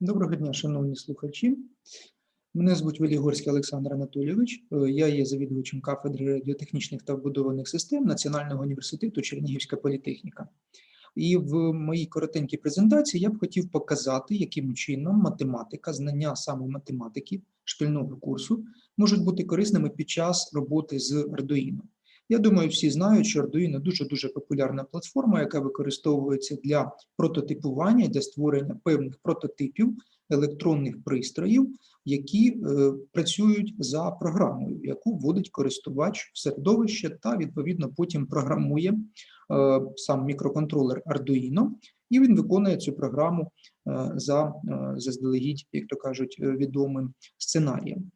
Доброго дня, шановні слухачі. Мене звуть Велігорський Олександр Анатолійович. Е, Я є завідувачем кафедри радіотехнічних та вбудованих систем Національного університету Чернігівська політехніка. І в моїй коротенькій презентації я б хотів показати, яким чином математика, знання саме математики шкільного курсу можуть бути корисними під час роботи з Arduino. Я думаю, всі знають, що Arduino дуже-дуже популярна платформа, яка використовується для прототипування, для створення певних прототипів електронних пристроїв, які е, працюють за програмою, яку вводить користувач в середовище та відповідно потім програмує е, сам мікроконтролер Arduino, і він виконує цю програму е, за е, заздалегідь, як то кажуть, е, відомим сценарієм.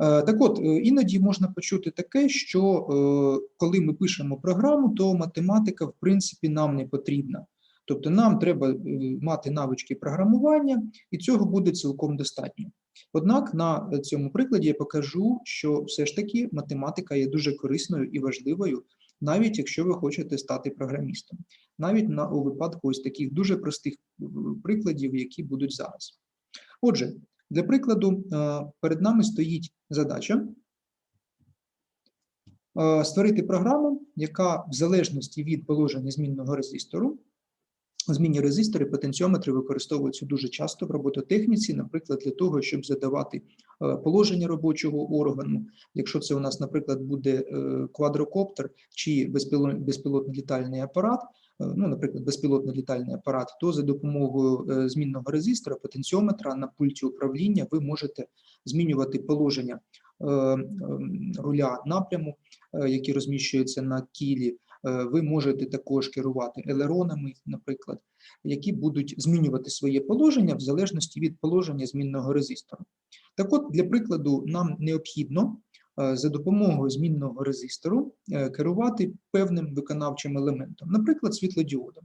Е, Так от, е, іноді можна почути таке, що е, коли ми пишемо програму, то математика, в принципі, нам не потрібна. Тобто нам треба мати навички програмування, і цього буде цілком достатньо. Однак на цьому прикладі я покажу, що все ж таки математика є дуже корисною і важливою, навіть якщо ви хочете стати програмістом, навіть на у випадку ось таких дуже простих прикладів, які будуть зараз. Отже, для прикладу, е, перед нами стоїть задача е, створити програму, яка в залежності від положення змінного резистору, змінні резистори, потенціометри використовуються дуже часто в робототехніці, наприклад, для того, щоб задавати е, положення робочого органу. Якщо це у нас, наприклад, буде квадрокоптер чи безпілотний літальний апарат, ну, наприклад, безпілотний літальний апарат, то за допомогою е, змінного резистора, потенціометра на пульті управління ви можете змінювати положення е, руля напряму, е, які розміщуються на кілі. Е, Ви можете також керувати елеронами, наприклад, які будуть змінювати своє положення в залежності від положення змінного резистора. Так от, для прикладу, нам необхідно е, за допомогою змінного резистору е, керувати певним виконавчим елементом, наприклад, світлодіодом.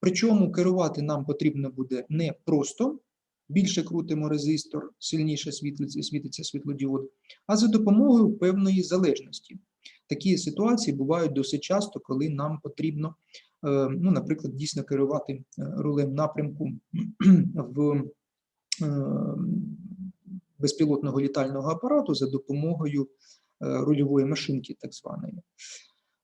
Причому керувати нам потрібно буде не просто більше крутимо резистор, сильніше світиться світлодіод, а за допомогою певної залежності. Такі ситуації бувають досить часто, коли нам потрібно, е, ну, наприклад, дійсно керувати е, рулем напрямку в е, безпілотного літального апарату за допомогою е, рульової машинки, так званої.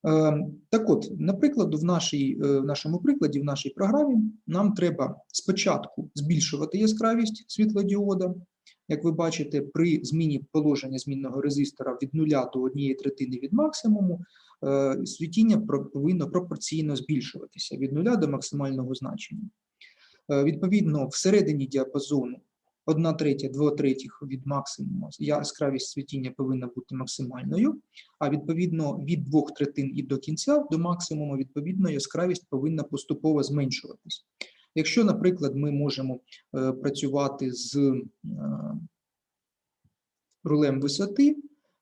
Е, Так от, наприклад, в, нашій, е, в нашому прикладі, в нашій програмі, нам треба спочатку збільшувати яскравість світлодіода. Як ви бачите, при зміні положення змінного резистора від 0 до 1 третини від максимуму, світіння повинно пропорційно збільшуватися від 0 до максимального значення. Відповідно, всередині діапазону 1 третя, 2 третіх від максимуму яскравість світіння повинна бути максимальною, а відповідно від 2 третин і до кінця до максимуму, відповідно, яскравість повинна поступово зменшуватись. Якщо, наприклад, ми можемо е, працювати з е, рулем висоти,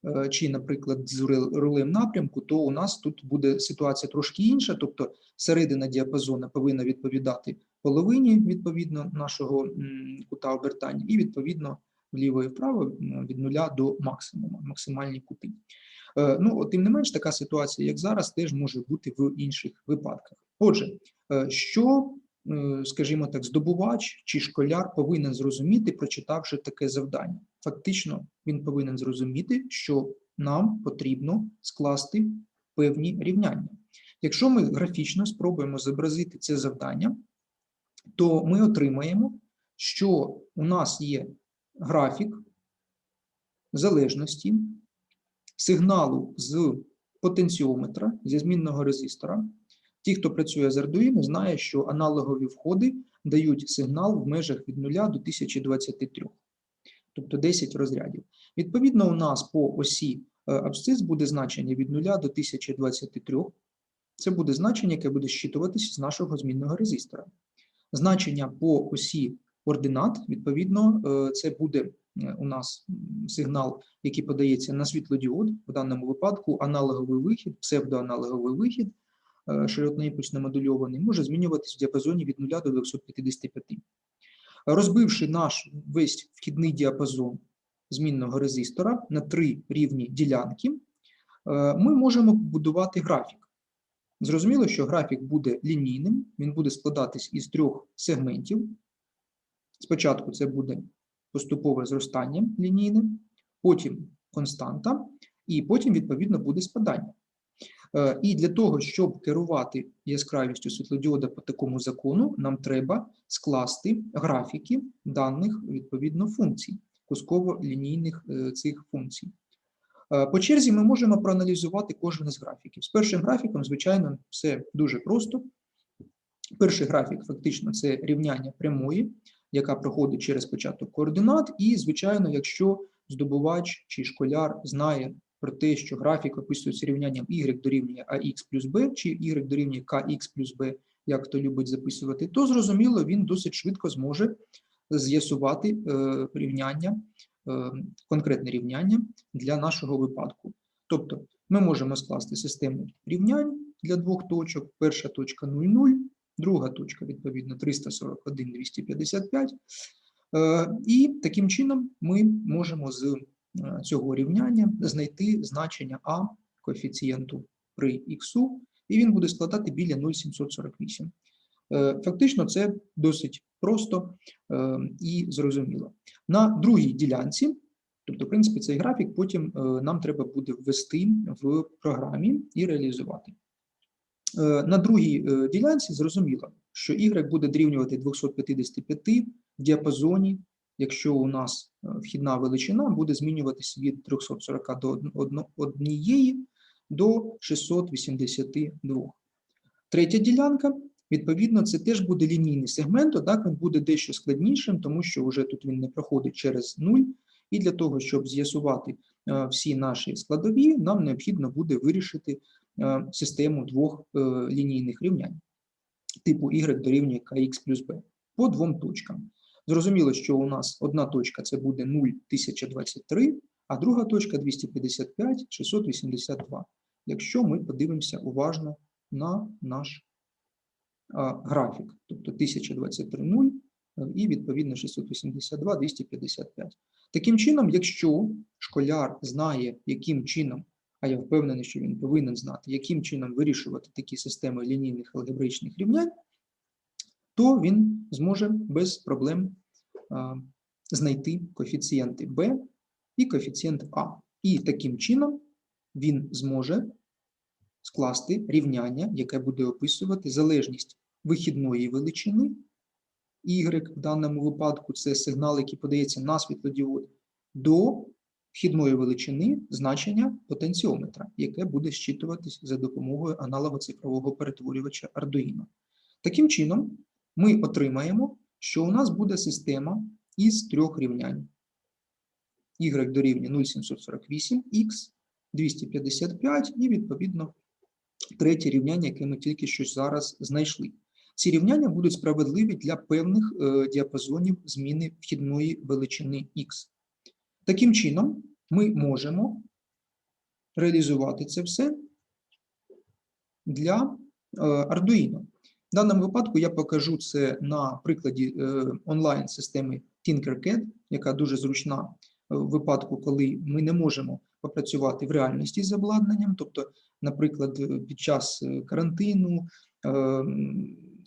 е, чи, наприклад, з рулем напрямку, то у нас тут буде ситуація трошки інша, тобто середина діапазону повинна відповідати половині відповідно нашого кута обертання, і відповідно вліво і вправо від нуля до максимуму, максимальні кути. Е, Ну, тим не менш, така ситуація, як зараз, теж може бути в інших випадках. Отже, е, що, е, скажімо так, здобувач чи школяр повинен зрозуміти, прочитавши таке завдання? Фактично, він повинен зрозуміти, що нам потрібно скласти певні рівняння. Якщо ми графічно спробуємо зобразити це завдання, то ми отримаємо, що у нас є графік залежності сигналу з потенціометра зі змінного резистора. Ті, хто працює з Arduino, знає, що аналогові входи дають сигнал в межах від 0 до 1023, тобто 10 розрядів. Відповідно, у нас по осі е, абсцис буде значення від 0 до 1023. Це буде значення, яке буде щитуватися з нашого змінного резистора. Значення по осі ординат, відповідно, е, це буде е, у нас сигнал, який подається на світлодіод, в даному випадку аналоговий вихід, псевдоаналоговий вихід, е, широтноімпульсно модульований, може змінюватись в діапазоні від 0 до 255. Розбивши наш весь вхідний діапазон змінного резистора на три рівні ділянки, ми можемо побудувати графік. Зрозуміло, що графік буде лінійним, він буде складатись із трьох сегментів. Спочатку це буде поступове зростання лінійне, потім константа, і потім, відповідно, буде спадання. Е, І для того, щоб керувати яскравістю світлодіода по такому закону, нам треба скласти графіки даних відповідно функцій, кусково-лінійних е, цих функцій. Е, По черзі ми можемо проаналізувати кожен із графіків. З першим графіком, звичайно, все дуже просто. Перший графік фактично це рівняння прямої, яка проходить через початок координат. І, звичайно, якщо здобувач чи школяр знає про те, що графік описується рівнянням y дорівнює ax плюс b, чи y дорівнює kx плюс b, як хто любить записувати, то зрозуміло, він досить швидко зможе з'ясувати е, рівняння, конкретне рівняння для нашого випадку. Тобто ми можемо скласти систему рівнянь для двох точок. Перша точка 0,0, друга точка, відповідно, 341, 255. Е, І таким чином ми можемо з е, цього рівняння знайти значення А коефіцієнту при х, і він буде складати біля 0,748. Е, Фактично, це досить просто е, і зрозуміло. На другій ділянці, тобто, в принципі, цей графік потім е, нам треба буде ввести в програмі і реалізувати. Е, На другій ділянці зрозуміло, що y буде дорівнювати 255 в діапазоні, якщо у нас вхідна величина буде змінюватись від 340 до 1 до 682. Третя ділянка, відповідно, це теж буде лінійний сегмент, однак він буде дещо складнішим, тому що вже тут він не проходить через 0, і для того, щоб з'ясувати е, всі наші складові, нам необхідно буде вирішити е, систему двох е, лінійних рівнянь типу y дорівнює kx плюс b по двом точкам. Зрозуміло, що у нас одна точка це буде 0,1023, а друга точка 255, 682. Якщо ми подивимося уважно на наш графік, тобто 1023 0 і відповідно 682, 255. Таким чином, якщо школяр знає, яким чином, а я впевнений, що він повинен знати, яким чином вирішувати такі системи лінійних алгебраїчних рівнянь, то він зможе без проблем знайти коефіцієнти b і коефіцієнт А. І таким чином він зможе скласти рівняння, яке буде описувати залежність вихідної величини. Y в даному випадку це сигнал, який подається на світлодіод, до вхідної величини значення потенціометра, яке буде зчитуватись за допомогою аналого-цифрового перетворювача Arduino. Таким чином, ми отримаємо, що у нас буде система із трьох рівнянь. Y дорівнює 0,748, X 255 і, відповідно, третє рівняння, яке ми тільки що зараз знайшли. Ці рівняння будуть справедливі для певних е, діапазонів зміни вхідної величини X. Таким чином, ми можемо реалізувати це все для е, Arduino. В даному випадку я покажу це на прикладі е, онлайн-системи Tinkercad, яка дуже зручна в випадку, коли ми не можемо попрацювати в реальності з обладнанням, тобто, наприклад, е, під час е, карантину е,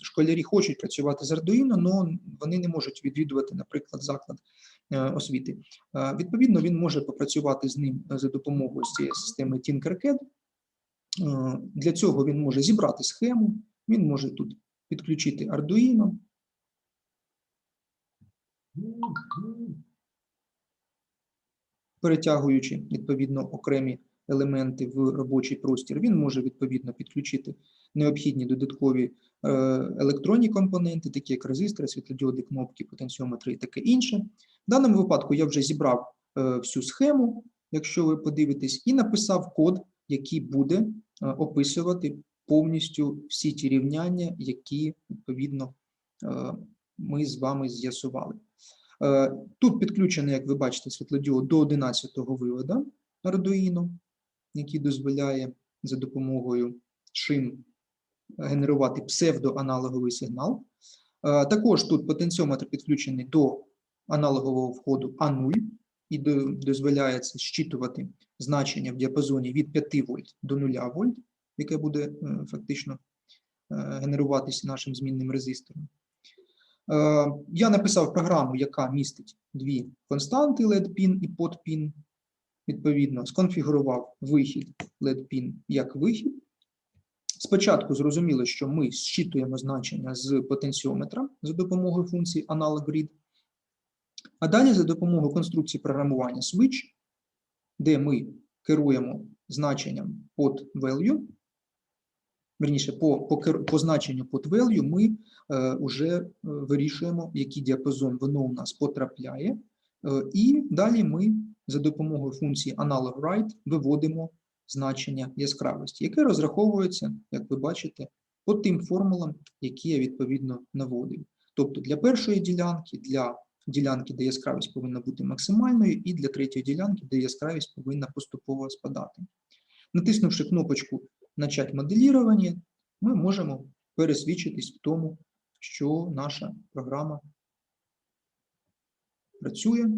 школярі хочуть працювати з Arduino, але вони не можуть відвідувати, наприклад, заклад освіти. Відповідно, він може попрацювати з ним за допомогою цієї системи Tinkercad. Для цього він може зібрати схему, він може тут підключити Arduino, перетягуючи відповідно окремі елементи в робочий простір, він може відповідно підключити необхідні додаткові е, електронні компоненти, такі як резистори, світлодіоди, кнопки, потенціометри і таке інше. В даному випадку я вже зібрав е, всю схему, якщо ви подивитесь, і написав код, який буде е, описувати повністю всі ті рівняння, які відповідно ми з вами з'ясували. Е, Тут підключений, як ви бачите, світлодіод до 11-го виводу Arduino, який дозволяє за допомогою шин генерувати псевдоаналоговий сигнал. Е, Також тут потенціометр підключений до аналогового входу А0 і дозволяється щитувати значення в діапазоні від 5 вольт до 0 вольт, яке буде е, фактично генеруватися нашим змінним резистором. Е, Я написав програму, яка містить дві константи LED-pin і pod-pin. Відповідно, сконфігурував вихід LED-pin як вихід. Спочатку зрозуміло, що ми зчитуємо значення з потенціометра за допомогою функції analog read, а далі за допомогою конструкції програмування switch, де ми керуємо значенням pod value, верніше, по, по, по значенню pod value ми вже е, вирішуємо, в який діапазон воно у нас потрапляє, е, і далі ми за допомогою функції analog write виводимо значення яскравості, яке розраховується, як ви бачите, по тим формулам, які я відповідно наводив. Тобто для першої ділянки, для ділянки, де яскравість повинна бути максимальною, і для третьої ділянки, де яскравість повинна поступово спадати. Натиснувши кнопочку Начать моделірування, ми можемо пересвідчитись в тому, що наша програма працює.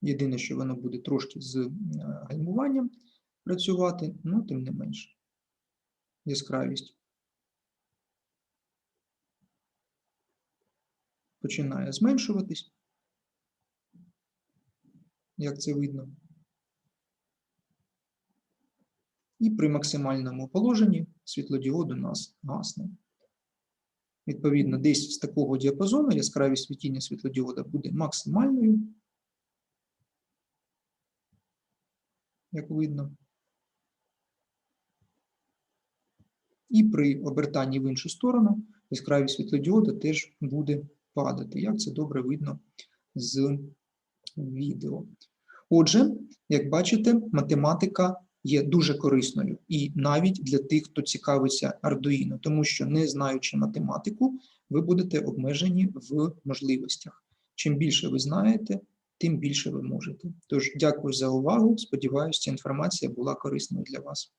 Єдине, що воно буде трошки з е, гальмуванням працювати, ну тим не менше. Яскравість починає зменшуватись, як це видно. І при максимальному положенні світлодіод у нас гасне. Відповідно, десь з такого діапазону яскравість світіння світлодіода буде максимальною, як видно. І при обертанні в іншу сторону яскравість світлодіода теж буде падати. Як це добре видно з відео. Отже, як бачите, математика є дуже корисною і навіть для тих, хто цікавиться Arduino, тому що, не знаючи математику, ви будете обмежені в можливостях. Чим більше ви знаєте, тим більше ви можете. Тож, дякую за увагу. Сподіваюся, ця інформація була корисною для вас.